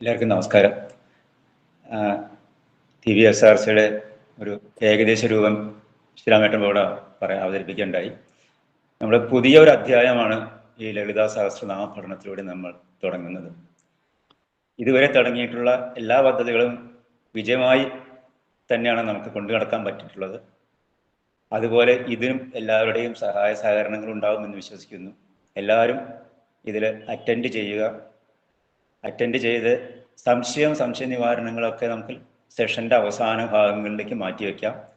എല്ലാവർക്കും നമസ്കാരം. T V S R സിയുടെ ഒരു ഏകദേശ രൂപം ശ്രീരാമേട്ടൻ ഇവിടെ പറയാൻ അവതരിപ്പിക്കുകയുണ്ടായി. നമ്മുടെ പുതിയ ഒരു അധ്യായമാണ് ഈ ലളിതാ സഹസ്രനാമ പഠനത്തിലൂടെ നമ്മൾ തുടങ്ങുന്നത്. ഇതുവരെ തുടങ്ങിയിട്ടുള്ള എല്ലാ പദ്ധതികളും വിജയമായി തന്നെയാണ് നമുക്ക് കൊണ്ടു നടക്കാൻ പറ്റിയിട്ടുള്ളത്. അതുപോലെ ഇതിനും എല്ലാവരുടെയും സഹായ സഹകരണങ്ങൾ ഉണ്ടാകുമെന്ന് വിശ്വസിക്കുന്നു. എല്ലാവരും ഇതിൽ അറ്റൻഡ് ചെയ്യുക അറ്റൻഡ് ചെയ്ത് സംശയം സംശയ നിവാരണങ്ങളൊക്കെ നമുക്ക് സെഷന്റെ അവസാന ഭാഗങ്ങളിലേക്ക് മാറ്റി വെക്കാം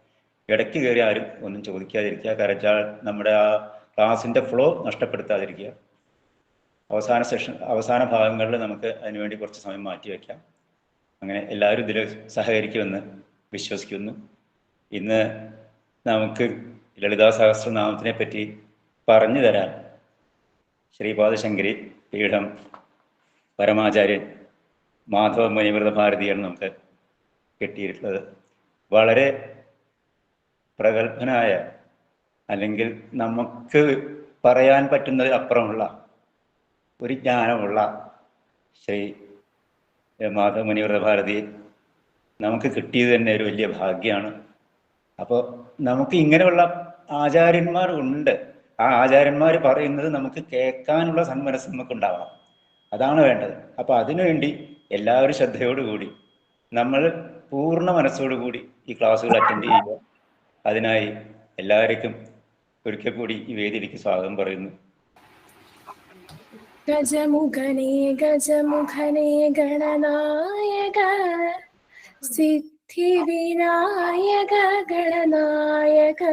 ഇടയ്ക്ക് കയറി ആരും ഒന്നും ചോദിക്കാതിരിക്കുക. കരച്ചാൽ നമ്മുടെ ആ ക്ലാസിന്റെ ഫ്ലോ നഷ്ടപ്പെടുത്താതിരിക്കുക. അവസാന സെഷൻ അവസാന ഭാഗങ്ങളിൽ നമുക്ക് അതിനുവേണ്ടി കുറച്ച് സമയം മാറ്റി വയ്ക്കാം. അങ്ങനെ എല്ലാവരും ഇതിൽ സഹകരിക്കുമെന്ന് വിശ്വസിക്കുന്നു. ഇന്ന് നമുക്ക് ലളിതാ സഹസ്രനാമത്തിനെ പറ്റി പറഞ്ഞു തരാൻ ശ്രീപാദശങ്കരി പീഠം പരമാചാര്യൻ മാധവ മനിവൃത ഭാരതിയാണ് നമുക്ക് കിട്ടിയിട്ടുള്ളത്. വളരെ പ്രഗത്ഭനായ അല്ലെങ്കിൽ നമുക്ക് പറയാൻ പറ്റുന്നതിൽ അപ്പുറമുള്ള ഒരു ജ്ഞാനമുള്ള ശ്രീ മാധവ മനിവൃത ഭാരതി നമുക്ക് കിട്ടിയത് തന്നെ ഒരു വലിയ ഭാഗ്യമാണ്. അപ്പോൾ നമുക്ക് ഇങ്ങനെയുള്ള ആചാര്യന്മാർ ഉണ്ട്. ആ ആചാര്യന്മാർ പറയുന്നത് നമുക്ക് കേൾക്കാനുള്ള സന്മനസ് നമുക്കുണ്ടാവാം അതാണ് വേണ്ടത്. അപ്പോൾ അതിനുവേണ്ടി എല്ലാവരും ശ്രദ്ധയോടുകൂടി നമ്മൾ പൂർണ മനസ്സോടുകൂടി ഈ ക്ലാസ്സുകൾ അറ്റൻഡ് ചെയ്യുക. അതിനായി എല്ലാവർക്കും ഒരിക്കൽ കൂടി ഈ വേദിയിലേക്ക് സ്വാഗതം പറയുന്നു. ഗജമുഖനേ ഗജമുഖനേ ഗണനായക സിദ്ധിവിനായക ഗണനായക.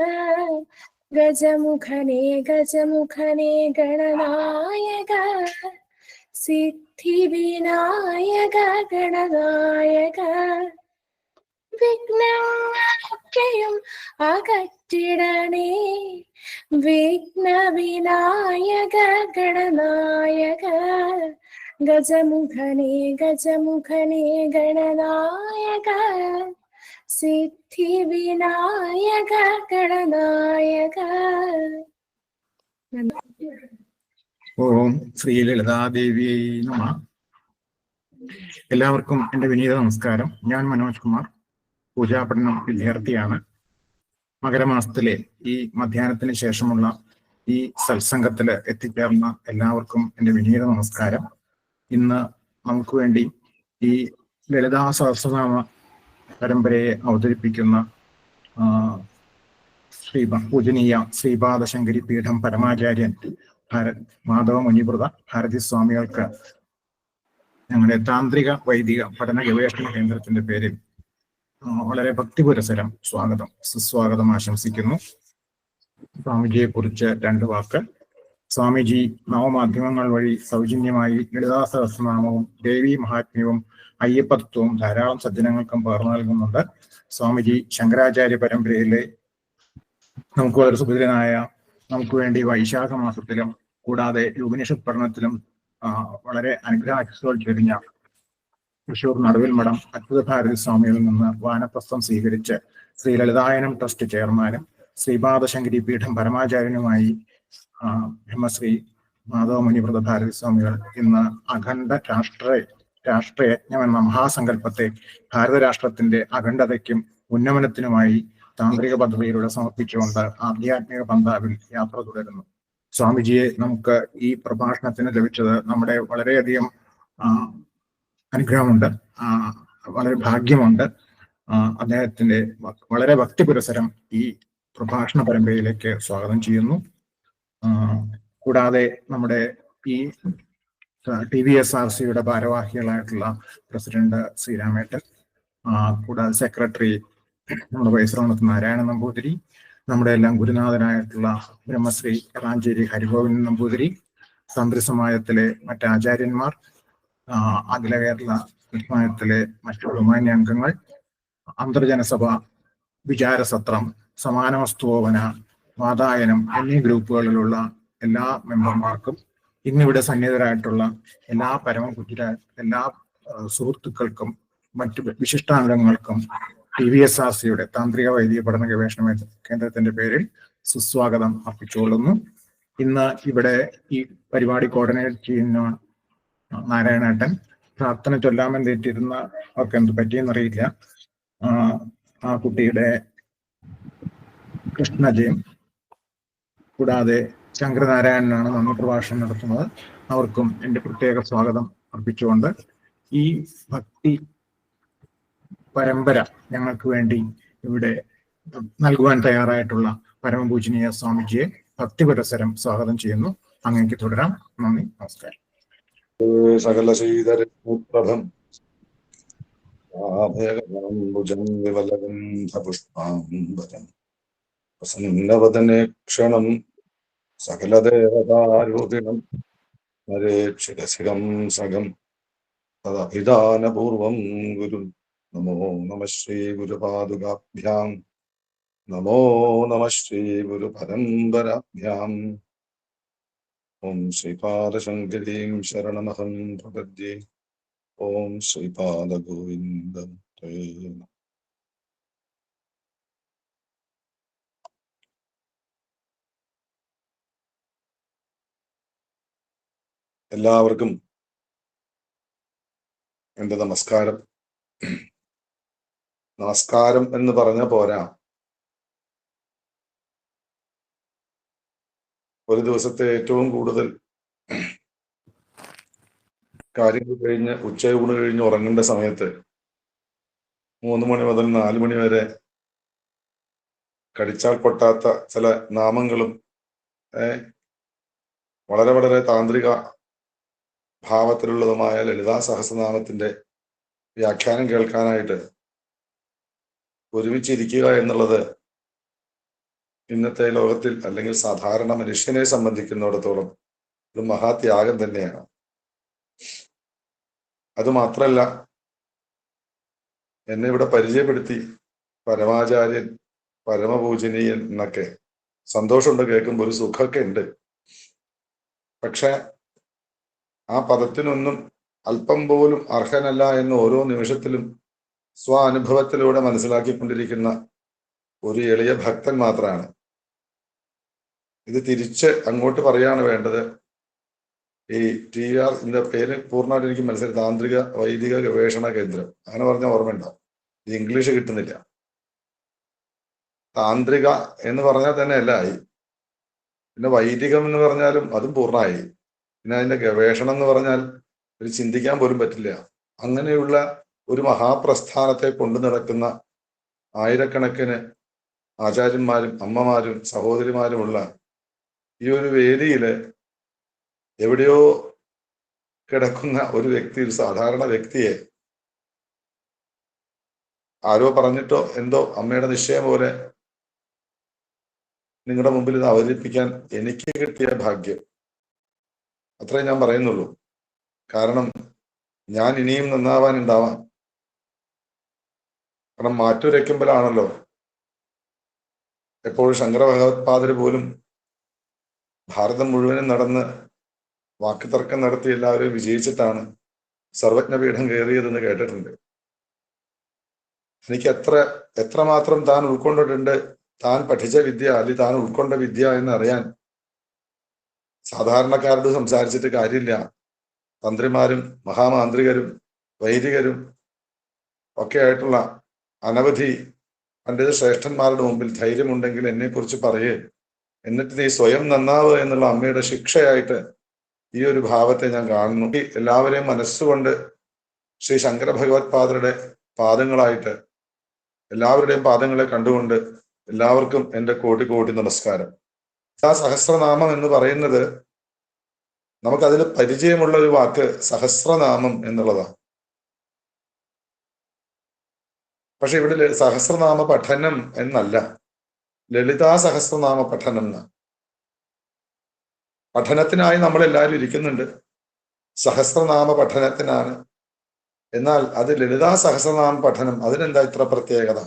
ഗജമുഖനേ ഗജമുഖനേ ഗണനായക. സിദ്ധിവിനായക ഗണനായക വിഘ്നങ്ങളൊക്കെയും അകറ്റിടണേ. വിഘ്നവിനായക ഗണനായക ഗജമുഖനേ ഗജമുഖനേ ഗണനായക. സിദ്ധിവിനായക ഗണനായക ഓം ശ്രീ ലളിതാദേവിയെ നമ. എല്ലാവർക്കും എന്റെ വിനീത നമസ്കാരം. ഞാൻ മനോജ് കുമാർ പൂജാപഠനം വിദ്യാർത്ഥിയാണ്. മകരമാസത്തിലെ ഈ മധ്യാഹ്നത്തിന് ശേഷമുള്ള ഈ സത്സംഗത്തിൽ എത്തിച്ചേർന്ന എല്ലാവർക്കും എന്റെ വിനീത നമസ്കാരം. ഇന്ന് നമുക്ക് വേണ്ടി ഈ ലളിതാ സഹസ്രനാമ പരമ്പരയെ അവതരിപ്പിക്കുന്ന ശ്രീ പൂജനീയ ശ്രീപാദശങ്കരി പീഠം പരമാചാര്യൻ ഭാരത് മാധവ മുനിവ്രത ഭാരതി സ്വാമികൾക്ക് ഞങ്ങളുടെ താന്ത്രിക വൈദിക പഠന ഗവേഷണ കേന്ദ്രത്തിന്റെ പേരിൽ വളരെ വളരെ ഭക്തിപുരസരം സ്വാഗതം സുസ്വാഗതം ആശംസിക്കുന്നു. സ്വാമിജിയെ കുറിച്ച് രണ്ട് വാക്ക്. സ്വാമിജി നവമാധ്യമങ്ങൾ വഴി സൗജന്യമായി ലളിതാ സഹസ്രനാമവും ദേവി മഹാത്മ്യവും അയ്യപ്പത്വവും ധാരാളം സജ്ജനങ്ങൾക്കും പകർന്നു നൽകുന്നുണ്ട്. സ്വാമിജി ശങ്കരാചാര്യ പരമ്പരയിലെ നമുക്ക് വളരെ സുഭദ്രനായ നമുക്ക് വേണ്ടി വൈശാഖ മാസത്തിലും കൂടാതെ യുഗനിഷത് പഠനത്തിലും വളരെ അനുഗ്രഹാശിസുകൾ ചൊരിഞ്ഞ തൃശൂർ നടുവിൽ മഠം അദ്ഭുത ഭാരതി സ്വാമിയിൽ നിന്ന് വാനപ്രസ്ഥം സ്വീകരിച്ച് ശ്രീ ലളിതായനം ട്രസ്റ്റ് ചെയർമാനും ശ്രീപാദശങ്കരി പീഠം പരമാചാര്യനുമായി ബ്രഹ്മശ്രീ ബ്രഹ്മശ്രീ മാധവമുനിവ്രത ഭാരതി സ്വാമികൾ ഇന്ന് അഖണ്ഡ രാഷ്ട്ര രാഷ്ട്രയജ്ഞം എന്ന മഹാസങ്കല്പത്തെ ഭാരതരാഷ്ട്രത്തിന്റെ അഖണ്ഡതയ്ക്കും ഉന്നമനത്തിനുമായി താന്ത്രിക പദ്ധതിയിലൂടെ സമർപ്പിച്ചുകൊണ്ട് ആധ്യാത്മിക പന്താവിൽ യാത്ര തുടരുന്നു. സ്വാമിജിയെ നമുക്ക് ഈ പ്രഭാഷണത്തിന് ലഭിച്ചത് നമ്മുടെ വളരെയധികം അനുഗ്രഹമുണ്ട്. വളരെ ഭാഗ്യമുണ്ട്. അദ്ദേഹത്തിന്റെ വളരെ ഭക്തി പുരസരം ഈ പ്രഭാഷണ പരമ്പരയിലേക്ക് സ്വാഗതം ചെയ്യുന്നു. കൂടാതെ നമ്മുടെ ഈ ടി വി എസ് ആർ സിയുടെ ഭാരവാഹികളായിട്ടുള്ള പ്രസിഡന്റ് ശ്രീരാമേട്ടൻ കൂടാതെ സെക്രട്ടറി നമ്മുടെ വൈശ്രവണത്ത് നാരായണ നമ്പൂതിരി. നമ്മുടെ എല്ലാം ഗുരുനാഥനായിട്ടുള്ള ബ്രഹ്മശ്രീ റാഞ്ചേരി ഹരിഗോവിന്ദൻ നമ്പൂതിരി തന്ത്രി സമാജത്തിലെ ആചാര്യന്മാർ അഖില കേരള സമാജത്തിലെ മറ്റു ബഹുമാന്യ അംഗങ്ങൾ അന്തർജനസഭ വിചാരസത്രം സമാന സമാനവസ്തുവോപന വാതായനം എന്നീ ഗ്രൂപ്പുകളിലുള്ള എല്ലാ മെമ്പർമാർക്കും ഇന്നിവിടെ സന്നിഹിതരായിട്ടുള്ള എല്ലാ പരമകുറ്റിര എല്ലാ സുഹൃത്തുക്കൾക്കും മറ്റു വിശിഷ്ടാംഗങ്ങൾക്കും ടി വി എസ് ആർ സിയുടെ താന്ത്രിക വൈദ്യ പഠന ഗവേഷണ കേന്ദ്രത്തിന്റെ പേരിൽ സുസ്വാഗതം അർപ്പിച്ചുകൊള്ളുന്നു. ഇന്ന് ഇവിടെ ഈ പരിപാടി കോർഡിനേറ്റ് ചെയ്യുന്ന നാരായണേട്ടൻ പ്രാർത്ഥന ചൊല്ലാമൻ തെറ്റിരുന്ന ഒക്കെ എന്ത് പറ്റിയെന്നറിയില്ല ആ, കുട്ടിയുടെ കൃഷ്ണജയം കൂടാതെ ശങ്കരനാരായണനാണ് നന്ദി പ്രഭാഷണം നടത്തുന്നത്. അവർക്കും എന്റെ പ്രത്യേക സ്വാഗതം അർപ്പിച്ചുകൊണ്ട് ഈ ഭക്തി പരമ്പര ഞങ്ങൾക്ക് വേണ്ടി ഇവിടെ നൽകുവാൻ തയ്യാറായിട്ടുള്ള പരമപൂജനീയ സ്വാമിജിയെ ഭക്തിപരസരം സ്വാഗതം ചെയ്യുന്നു. അങ്ങേക്ക് തുടരാം. നന്ദി നമസ്കാരം. ക്ഷണം സകലദേവതാരൂപിണം നരേക്ഷിരസികം സകം. തദഭിധാനപൂർവം ഗുരു നമോ നമ ശ്രീ ഗുരുപാദുകാഭ്യാം. നമോ നമ ശ്രീ ഗുരുപരമ്പരാഭ്യാം. ഓം ശ്രീപാദശങ്കരീം ശരണമഹം പ്രപദ്യേ ഓം ശ്രീപാദഗോവിന്ദം. എല്ലാവർക്കും എന്റെ നമസ്കാരം. നമസ്കാരം എന്ന് പറഞ്ഞ പോരാ. ഒരു ദിവസത്തെ ഏറ്റവും കൂടുതൽ കാര്യങ്ങൾ കഴിഞ്ഞ് ഉച്ചയൂണ് കഴിഞ്ഞ് ഉറങ്ങേണ്ട സമയത്ത് മൂന്ന് മണി മുതൽ നാല് മണി വരെ കടിച്ചാൽ പൊട്ടാത്ത ചില നാമങ്ങളും വളരെ വളരെ താന്ത്രിക ഭാവത്തിലുള്ളതുമായ ലളിതാ സഹസ്രനാമത്തിന്റെ വ്യാഖ്യാനം കേൾക്കാനായിട്ട് ഒരുമിച്ചിരിക്കുക എന്നുള്ളത് ഇന്നത്തെ ലോകത്തിൽ അല്ലെങ്കിൽ സാധാരണ മനുഷ്യനെ സംബന്ധിക്കുന്നിടത്തോളം ഒരു മഹാത്യാഗം തന്നെയാണ്. അത് മാത്രല്ല എന്നെ ഇവിടെ പരിചയപ്പെടുത്തി പരമാചാര്യൻ പരമപൂജനീയൻ എന്നൊക്കെ സന്തോഷമുണ്ട് കേൾക്കുമ്പോൾ ഒരു സുഖമൊക്കെ ഉണ്ട്. പക്ഷെ ആ പദത്തിനൊന്നും അല്പം പോലും അർഹനല്ല എന്ന് ഓരോ നിമിഷത്തിലും സ്വ അനുഭവത്തിലൂടെ മനസ്സിലാക്കിക്കൊണ്ടിരിക്കുന്ന ഒരു എളിയ ഭക്തൻ മാത്രമാണ് ഇത് തിരിച്ച് അങ്ങോട്ട് പറയാണ് വേണ്ടത്. ഈ ടി ആർ ഇതിന്റെ പേര് പൂർണമായിട്ട് എനിക്ക് മനസ്സിലായി. താന്ത്രിക വൈദിക ഗവേഷണ കേന്ദ്രം. അങ്ങനെ പറഞ്ഞ ഓർമ്മയുണ്ടാവും ഇത് ഇംഗ്ലീഷ് കിട്ടുന്നില്ല. താന്ത്രിക എന്ന് പറഞ്ഞാൽ തന്നെ അല്ല ആയി പിന്നെ വൈദികം എന്ന് പറഞ്ഞാലും അതും പൂർണമായി. പിന്നെ അതിന്റെ ഗവേഷണം എന്ന് പറഞ്ഞാൽ ഒരു ചിന്തിക്കാൻ പോലും പറ്റില്ല. അങ്ങനെയുള്ള ഒരു മഹാപ്രസ്ഥാനത്തെ കൊണ്ടു നടക്കുന്ന ആയിരക്കണക്കിന് ആചാര്യന്മാരും അമ്മമാരും സഹോദരിമാരുമുള്ള ഈ ഒരു വേദിയിൽ എവിടെയോ കിടക്കുന്ന ഒരു വ്യക്തി ഒരു സാധാരണ വ്യക്തിയെ ആരോ പറഞ്ഞിട്ടോ എന്തോ അമ്മയുടെ നിശ്ചയം പോലെ നിങ്ങളുടെ മുമ്പിൽ ഇത് അവതരിപ്പിക്കാൻ എനിക്ക് കിട്ടിയ ഭാഗ്യം. അത്രേ ഞാൻ പറയുന്നുള്ളൂ. കാരണം ഞാൻ ഇനിയും നന്നാവാൻ ഉണ്ടാവാം കാരണം മാറ്റുരയ്ക്കുമ്പോഴാണല്ലോ എപ്പോഴും ശങ്കര ഭഗവത്പാദർ പോലും ഭാരതം മുഴുവനും നടന്ന് വാക്കുതർക്കം നടത്തി എല്ലാവരും വിജയിച്ചിട്ടാണ് സർവജ്ഞപീഠം കയറിയതെന്ന് കേട്ടിട്ടുണ്ട്. എനിക്ക് എത്ര എത്രമാത്രം താൻ ഉൾക്കൊണ്ടിട്ടുണ്ട് താൻ പഠിച്ച വിദ്യ അല്ലെങ്കിൽ താൻ ഉൾക്കൊണ്ട വിദ്യ എന്നറിയാൻ സാധാരണക്കാരോട് സംസാരിച്ചിട്ട് കാര്യമില്ല. തന്ത്രിമാരും മഹാമാന്ത്രികരും വൈദികരും ഒക്കെ ആയിട്ടുള്ള അനവധി പണ്ഡിത ശ്രേഷ്ഠന്മാരുടെ മുമ്പിൽ ധൈര്യമുണ്ടെങ്കിൽ എന്നെ കുറിച്ച് പറയേ. എന്നിട്ട് നീ സ്വയം നന്നാവ് എന്നുള്ള അമ്മയുടെ ശിക്ഷയായിട്ട് ഈ ഒരു ഭാവത്തെ ഞാൻ കാണുന്നു. എല്ലാവരെയും മനസ്സുകൊണ്ട് ശ്രീ ശങ്കര ഭഗവത് പാദരുടെ പാദങ്ങളായിട്ട് എല്ലാവരുടെയും പാദങ്ങളെ കണ്ടുകൊണ്ട് എല്ലാവർക്കും എന്റെ കോടി കോടി നമസ്കാരം. ആ സഹസ്രനാമം എന്ന് പറയുന്നത് നമുക്കതിൽ പരിചയമുള്ള ഒരു വാക്ക് സഹസ്രനാമം എന്നുള്ളതാണ്. പക്ഷെ ഇവിടെ സഹസ്രനാമ പഠനം എന്നല്ല. ലളിതാ സഹസ്രനാമ പഠനം എന്ന് പഠനത്തിനായി നമ്മളെല്ലാവരും ഇരിക്കുന്നുണ്ട്. സഹസ്രനാമ പഠനത്തിനാണ്. എന്നാൽ അത് ലളിതാ സഹസ്രനാമ പഠനം അതിനെന്താ ഇത്ര പ്രത്യേകത?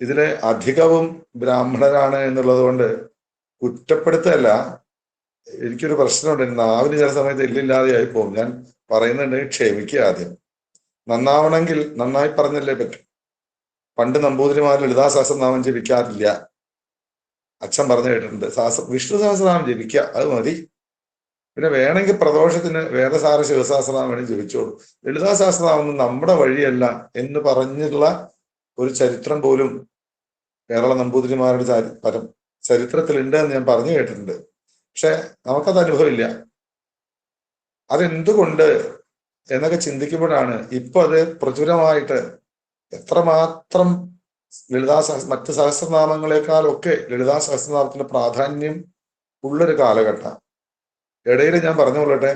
ഇതിലെ അധികവും ബ്രാഹ്മണരാണ് എന്നുള്ളത് കൊണ്ട് കുറ്റപ്പെടുത്തല്ല. എനിക്കൊരു പ്രശ്നമുണ്ട്. നാവിന് ചില സമയത്ത് ഇല്ലില്ലാതെയായി പോകും. ഞാൻ പറയുന്നുണ്ടെങ്കിൽ ക്ഷമിക്കുക ആദ്യം. നന്നാവണമെങ്കിൽ നന്നായി പറഞ്ഞല്ലേ പറ്റും. പണ്ട് നമ്പൂതിരിമാർ ലളിതാ സഹസ്രനാമം ജപിക്കാറില്ല. അച്ഛൻ പറഞ്ഞു കേട്ടിട്ടുണ്ട് സഹസ്ര വിഷ്ണു സഹസ്രനാമം ജപിക്കുക അത് മതി. പിന്നെ വേണമെങ്കിൽ പ്രദോഷത്തിന് വേദസാര ശിവസഹസ്രനാമം വേണം ജപിച്ചോളൂ. ലളിതാ സഹസ്രനാമം നമ്മുടെ വഴിയല്ല എന്ന് പറഞ്ഞുള്ള ഒരു ചരിത്രം പോലും കേരള നമ്പൂതിരിമാരുടെ പരം ചരിത്രത്തിലുണ്ട് എന്ന് ഞാൻ പറഞ്ഞു കേട്ടിട്ടുണ്ട്. പക്ഷെ നമുക്കത് അനുഭവമില്ല. അതെന്തുകൊണ്ട് എന്നൊക്കെ ചിന്തിക്കുമ്പോഴാണ് ഇപ്പൊ അത് പ്രചുരമായിട്ട് എത്രമാത്രം ലളിതാ സഹസ് മറ്റ് സഹസ്രനാമങ്ങളെക്കാളൊക്കെ ലളിതാ സഹസ്രനാമത്തിന്റെ പ്രാധാന്യം ഉള്ളൊരു കാലഘട്ടം. ഇടയിൽ ഞാൻ പറഞ്ഞു കൊള്ളട്ടെ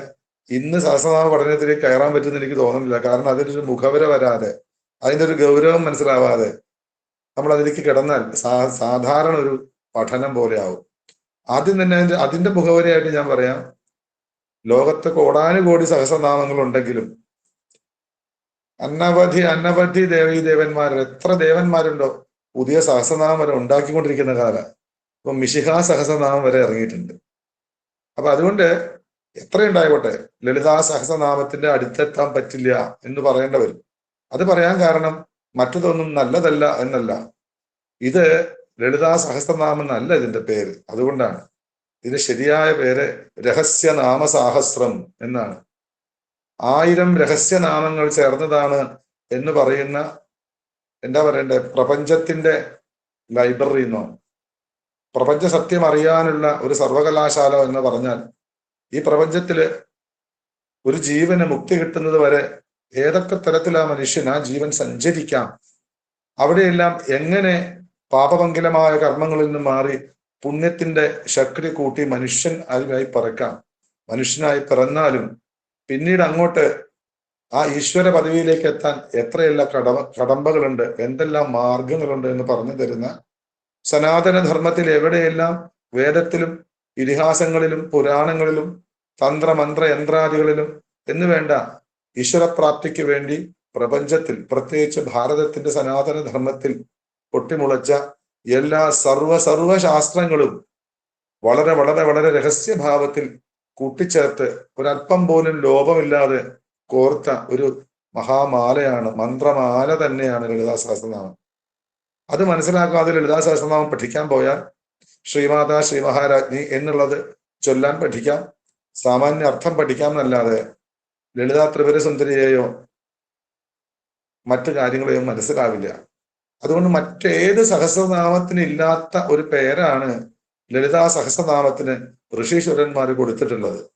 ഇന്ന് സഹസ്രനാമ പഠനത്തിലേക്ക് കയറാൻ പറ്റുമെന്ന് എനിക്ക് തോന്നുന്നില്ല. കാരണം അതിനൊരു മുഖവര വരാതെ അതിന്റെ ഒരു ഗൗരവം മനസ്സിലാവാതെ നമ്മൾ അതിലേക്ക് കിടന്നാൽ സാധാരണ ഒരു പഠനം പോലെയാവും. ആദ്യം തന്നെ അതിന്റെ അതിന്റെ മുഖവരയായിട്ട് ഞാൻ പറയാം. ലോകത്ത് കോടാനുകോടി സഹസ്രനാമങ്ങളുണ്ടെങ്കിലും അനവധി അനവധി ദേവീ ദേവന്മാർ എത്ര ദേവന്മാരുണ്ടോ? പുതിയ സഹസ്രനാമം വരെ ഉണ്ടാക്കിക്കൊണ്ടിരിക്കുന്ന കാല. ഇപ്പൊ മിശിഹാ സഹസ്രനാമം വരെ ഇറങ്ങിയിട്ടുണ്ട്. അപ്പൊ അതുകൊണ്ട് എത്രയുണ്ടായിക്കോട്ടെ? ലളിതാ സഹസ്രനാമത്തിന്റെ അടുത്തെത്താൻ പറ്റില്ല എന്ന് പറയേണ്ട വരും അത് പറയാൻ കാരണം മറ്റതൊന്നും നല്ലതല്ല എന്നല്ല. ഇത് ലളിതാ സഹസ്രനാമം എന്നല്ല ഇതിന്റെ പേര്. അതുകൊണ്ടാണ് ഇതിന്റെ ശരിയായ പേര് രഹസ്യനാമ സാഹസ്രം എന്നാണ്. ആയിരം രഹസ്യനാമങ്ങൾ ചേർന്നതാണ് എന്ന് പറയുന്ന എന്താ പറയണ്ടേ പ്രപഞ്ചത്തിന്റെ ലൈബ്രറി എന്നോ പ്രപഞ്ച സത്യം അറിയാനുള്ള ഒരു സർവകലാശാല എന്ന് പറഞ്ഞാൽ ഈ പ്രപഞ്ചത്തിൽ ഒരു ജീവന് മുക്തി കിട്ടുന്നത് വരെ ഏതൊക്കെ തരത്തിൽ ആ മനുഷ്യൻ ആ ജീവൻ സഞ്ചരിക്കാം? അവിടെയെല്ലാം എങ്ങനെ പാപമംഗലമായ കർമ്മങ്ങളിൽ നിന്ന് മാറി പുണ്യത്തിന്റെ ശക്തി കൂട്ടി മനുഷ്യൻ ആയി പറക്കാം. മനുഷ്യനായി പിറന്നാലും പിന്നീട് അങ്ങോട്ട് ആ ഈശ്വര പദവിയിലേക്ക് എത്താൻ എത്രയെല്ലാം കടമ കടമ്പകളുണ്ട് എന്തെല്ലാം മാർഗങ്ങളുണ്ട് എന്ന് പറഞ്ഞു തരുന്ന സനാതന ധർമ്മത്തിൽ എവിടെയെല്ലാം വേദത്തിലും ഇതിഹാസങ്ങളിലും പുരാണങ്ങളിലും തന്ത്രമന്ത്ര യന്ത്രാദികളിലും എന്ന് വേണ്ട ഈശ്വരപ്രാപ്തിക്ക് വേണ്ടി പ്രപഞ്ചത്തിൽ പ്രത്യേകിച്ച് ഭാരതത്തിന്റെ സനാതന ധർമ്മത്തിൽ പൊട്ടിമുളച്ച എല്ലാ സർവ സർവശാസ്ത്രങ്ങളും വളരെ വളരെ വളരെ രഹസ്യഭാവത്തിൽ കൂട്ടിച്ചേർത്ത് ഒരല്പം പോലും ലോപമില്ലാതെ കോർത്ത ഒരു മഹാമാലയാണ് മന്ത്രമാല തന്നെയാണ് ലളിതാ സഹസ്രനാമം അത് മനസ്സിലാക്കാതെ ലളിതാ സഹസ്രനാമം പഠിക്കാൻ പോയാൽ ശ്രീമാതാ ശ്രീ മഹാരാജ്ഞി എന്നുള്ളത് ചൊല്ലാൻ പഠിക്കാം. സാമാന്യ അർത്ഥം പഠിക്കാം എന്നല്ലാതെ ലളിതാ ത്രിപുര സുന്ദരിയെയോ മറ്റു കാര്യങ്ങളെയോ മനസ്സിലാവില്ല. അതുകൊണ്ട് മറ്റേത് സഹസ്രനാമത്തിന് ഇല്ലാത്ത ഒരു പേരാണ് ലളിതാ സഹസ്രനാമത്തിന് ഋഷീശ്വരന്മാർ കൊടുത്തിട്ടുള്ളത്.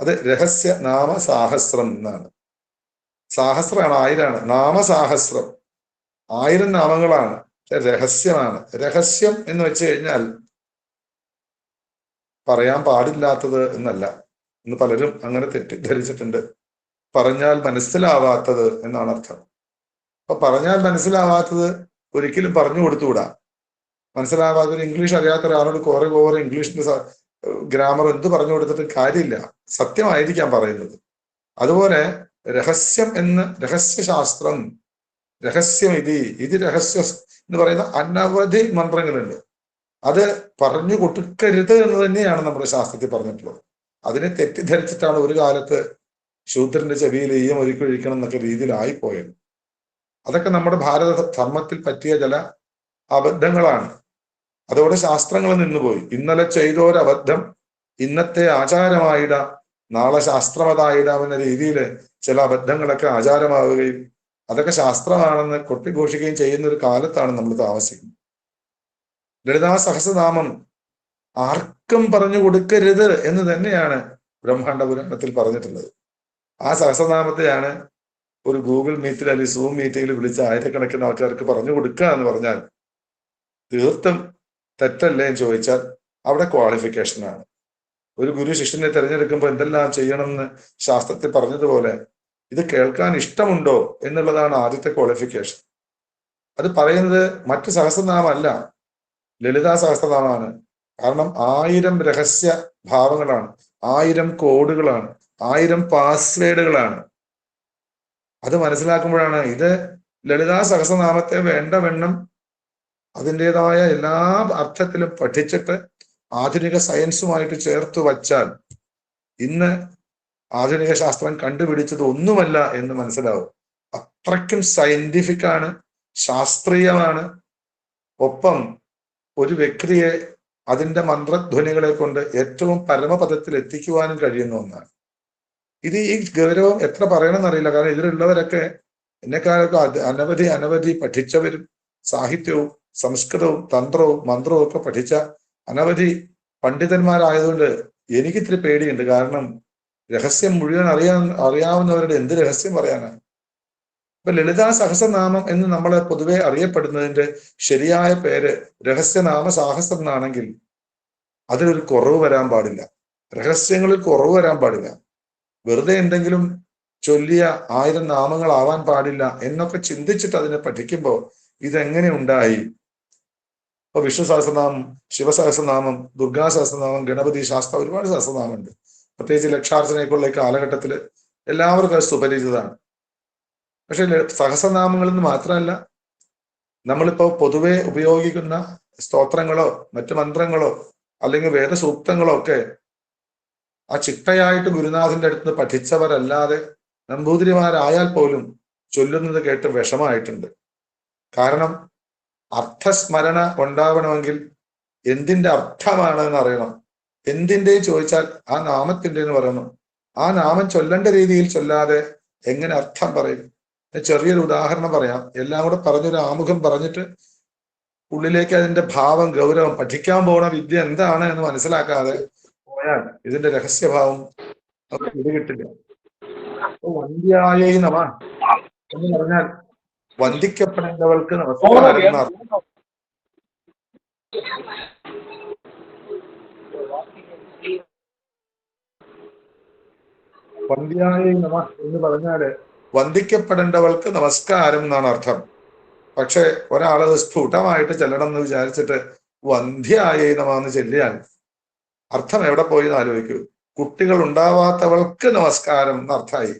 അത് രഹസ്യ നാമ സാഹസ്രം എന്നാണ്. സാഹസ്രമാണ് ആയിരാണ്. നാമസാഹസ്രം. ആയിരം നാമങ്ങളാണ്. രഹസ്യമാണ്. രഹസ്യം എന്ന് വെച്ച് കഴിഞ്ഞാൽ പറയാൻ പാടില്ലാത്തത് എന്നല്ല. ഇന്ന് പലരും അങ്ങനെ തെറ്റിദ്ധരിച്ചിട്ടുണ്ട്. പറഞ്ഞാൽ മനസ്സിലാവാത്തത് എന്നാണ് അർത്ഥം. അപ്പൊ പറഞ്ഞാൽ മനസ്സിലാവാത്തത് ഒരിക്കലും പറഞ്ഞു കൊടുത്തുകൂടാ. മനസ്സിലാവാതെ ഇംഗ്ലീഷ് അറിയാത്ത ഒരാളോട് കുറെ കുറെ ഇംഗ്ലീഷിന്റെ ഗ്രാമർ എന്ത് പറഞ്ഞു കൊടുത്തിട്ട് കാര്യമില്ല. സത്യമായിരിക്കാം പറയുന്നത്. അതുപോലെ രഹസ്യം എന്ന് രഹസ്യശാസ്ത്രം രഹസ്യം ഇതി ഇത് രഹസ്യ എന്ന് പറയുന്ന അനവധി മന്ത്രങ്ങളുണ്ട്. അത് പറഞ്ഞു കൊടുക്കരുത് എന്ന് തന്നെയാണ് നമ്മുടെ ശാസ്ത്രത്തിൽ പറഞ്ഞിട്ടുള്ളത്. അതിനെ തെറ്റിദ്ധരിച്ചിട്ടാണ് ഒരു കാലത്ത് ശൂദ്രന്റെ ചെവിയിൽ ഈയം ഒരുക്കി ഒഴിക്കണം എന്നൊക്കെ രീതിയിലായിപ്പോയത്. അതൊക്കെ നമ്മുടെ ഭാരത ധർമ്മത്തിൽ പറ്റിയ ചില അബദ്ധങ്ങളാണ്. അതോടെ ശാസ്ത്രങ്ങൾ നിന്നുപോയി. ഇന്നലെ ചെയ്തോരബദ്ധം ഇന്നത്തെ ആചാരമായിട നാളെ ശാസ്ത്രമതായിടാം എന്ന രീതിയിൽ ചില അബദ്ധങ്ങളൊക്കെ ആചാരമാവുകയും അതൊക്കെ ശാസ്ത്രമാണെന്ന് കൊട്ടിഘോഷിക്കുകയും ചെയ്യുന്ന ഒരു കാലത്താണ് നമ്മൾ താമസിക്കുന്നത്. ലളിതാ സഹസ്രനാമം ആർക്കും പറഞ്ഞു കൊടുക്കരുത് എന്ന് തന്നെയാണ് ബ്രഹ്മാണ്ഡ പുരാണത്തിൽ പറഞ്ഞിട്ടുള്ളത്. ആ സഹസ്രനാമത്തെയാണ് ഒരു ഗൂഗിൾ മീറ്റിൽ അല്ലെങ്കിൽ സൂം മീറ്റിംഗിൽ വിളിച്ച് ആയിരക്കണക്കിന് ആൾക്കാർക്ക് പറഞ്ഞു കൊടുക്കുക എന്ന് പറഞ്ഞാൽ തീർത്തും തെറ്റല്ലേ എന്ന് ചോദിച്ചാൽ അവിടെ ക്വാളിഫിക്കേഷനാണ് ഒരു ഗുരു ശിഷ്യനെ തിരഞ്ഞെടുക്കുമ്പോൾ എന്തെല്ലാം ചെയ്യണമെന്ന് ശാസ്ത്രത്തിൽ പറഞ്ഞതുപോലെ ഇത് കേൾക്കാൻ ഇഷ്ടമുണ്ടോ എന്നുള്ളതാണ് ആദ്യത്തെ ക്വാളിഫിക്കേഷൻ അത് പറയുന്നത് മറ്റു സഹസ്രനാമല്ല ലളിതാ സഹസ്രനാമാണ് കാരണം ആയിരം രഹസ്യ ഭാവങ്ങളാണ് ആയിരം കോഡുകളാണ് ആയിരം പാസ്വേഡുകളാണ് അത് മനസ്സിലാക്കുമ്പോഴാണ് ഇത് ലളിതാ സഹസ്രനാമത്തെ വേണ്ട വെണ്ണം അതിന്റെതായ എല്ലാ അർത്ഥത്തിലും പഠിച്ചിട്ട് ആധുനിക സയൻസുമായിട്ട് ചേർത്ത് വച്ചാൽ ഇന്ന് ആധുനിക ശാസ്ത്രം കണ്ടുപിടിച്ചത് ഒന്നുമല്ല എന്ന് മനസ്സിലാവും. അത്രയ്ക്കും സയന്റിഫിക് ആണ് ശാസ്ത്രീയമാണ്. ഒപ്പം ഒരു വ്യക്തിയെ അതിന്റെ മന്ത്രധ്വനികളെ കൊണ്ട് ഏറ്റവും പരമപദത്തിൽ എത്തിക്കുവാനും കഴിയുന്ന ഒന്നാണ്. ഇത് ഈ ഗൗരവം എത്ര പറയണമെന്ന് അറിയില്ല കാരണം ഇതിലുള്ളവരൊക്കെ എന്നെക്കാളൊക്കെ അനവധി അനവധി പഠിച്ചവരും സാഹിത്യവും സംസ്കൃതവും തന്ത്രവും മന്ത്രവും ഒക്കെ പഠിച്ച അനവധി പണ്ഡിതന്മാരായതുകൊണ്ട് എനിക്ക് ഇത്തിരി പേടിയുണ്ട്. കാരണം രഹസ്യം മുഴുവൻ അറിയാൻ അറിയാവുന്നവരുടെ എന്ത് രഹസ്യം പറയാനാണ് ഇപ്പൊ ലളിതാ സഹസ്രനാമം എന്ന് നമ്മളെ പൊതുവെ അറിയപ്പെടുന്നതിന്റെ ശരിയായ പേര് രഹസ്യനാമ സാഹസ്രനാണെങ്കിൽ അതിലൊരു കുറവ് വരാൻ പാടില്ല. രഹസ്യങ്ങളിൽ കുറവ് വരാൻ പാടില്ല. വെറുതെ എന്തെങ്കിലും ചൊല്ലിയ ആയിരം നാമങ്ങൾ ആവാൻ പാടില്ല എന്നൊക്കെ ചിന്തിച്ചിട്ട് അതിനെ പഠിക്കുമ്പോൾ ഇതെങ്ങനെ ഉണ്ടായി? ഇപ്പൊ വിഷ്ണു സഹസ്രനാമം ശിവസഹസ്രനാമം ദുർഗാ സഹസ്രനാമം ഗണപതി ശാസ്ത്ര ഒരുപാട് സഹസ്രനാമമുണ്ട്. പ്രത്യേകിച്ച് ലക്ഷാർച്ചനയൊക്കെയുള്ള ഈ കാലഘട്ടത്തിൽ എല്ലാവർക്കും അത് സുപരിചിതമാണ്. പക്ഷെ സഹസ്രനാമങ്ങളിൽ നിന്ന് മാത്രമല്ല നമ്മളിപ്പോ പൊതുവെ ഉപയോഗിക്കുന്ന സ്തോത്രങ്ങളോ മറ്റു മന്ത്രങ്ങളോ അല്ലെങ്കിൽ വേദസൂക്തങ്ങളോ ഒക്കെ ആ ചിട്ടയായിട്ട് ഗുരുനാഥന്റെ അടുത്ത് പഠിച്ചവരല്ലാതെ നമ്പൂതിരിമാരായാൽ പോലും ചൊല്ലുന്നത് കേട്ട് വിഷമായിട്ടുണ്ട്. കാരണം അർത്ഥസ്മരണ ഉണ്ടാവണമെങ്കിൽ എന്തിന്റെ അർത്ഥമാണ് എന്ന് അറിയണം. എന്തിന്റെയും ചോദിച്ചാൽ ആ നാമത്തിന്റെ എന്ന് പറയണം. ആ നാമം ചൊല്ലേണ്ട രീതിയിൽ ചൊല്ലാതെ എങ്ങനെ അർത്ഥം പറയും? ചെറിയൊരു ഉദാഹരണം പറയാം. എല്ലാം കൂടെ പറഞ്ഞൊരു ആമുഖം പറഞ്ഞിട്ട് ഉള്ളിലേക്ക് അതിന്റെ ഭാവം ഗൗരവം പഠിക്കാൻ പോണ വിദ്യ എന്താണ് എന്ന് മനസ്സിലാക്കാതെ പോയാൽ ഇതിന്റെ രഹസ്യഭാവം പിടികിട്ടില്ല അപ്പൊ വന്ധ്യായ നമ എന്ന് പറഞ്ഞാൽ വന്ദിക്കപ്പെടേണ്ടവൾക്ക് നമസ്കാരം. വന്ധ്യായ നമ എന്ന് പറഞ്ഞാൽ വന്ദിക്കപ്പെടേണ്ടവൾക്ക് നമസ്കാരം എന്നാണ് അർത്ഥം. പക്ഷെ ഒരാളത് സ്ഫുടമായിട്ട് ചെല്ലണം എന്ന് വിചാരിച്ചിട്ട് വന്ധ്യായ നമ എന്ന് ചെല്ലിയാൽ അർത്ഥം എവിടെ പോയി എന്ന് ആലോചിക്കൂ. കുട്ടികൾ ഉണ്ടാവാത്തവൾക്ക് നമസ്കാരം എന്നർത്ഥമായി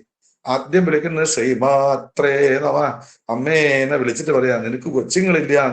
ആദ്യം വിളിക്കുന്നത് ശ്രീമാത്രേ നമ. അമ്മേനെ വിളിച്ചിട്ട് പറയാ. നിനക്ക് കൊച്ചുങ്ങളില്ല എന്ന്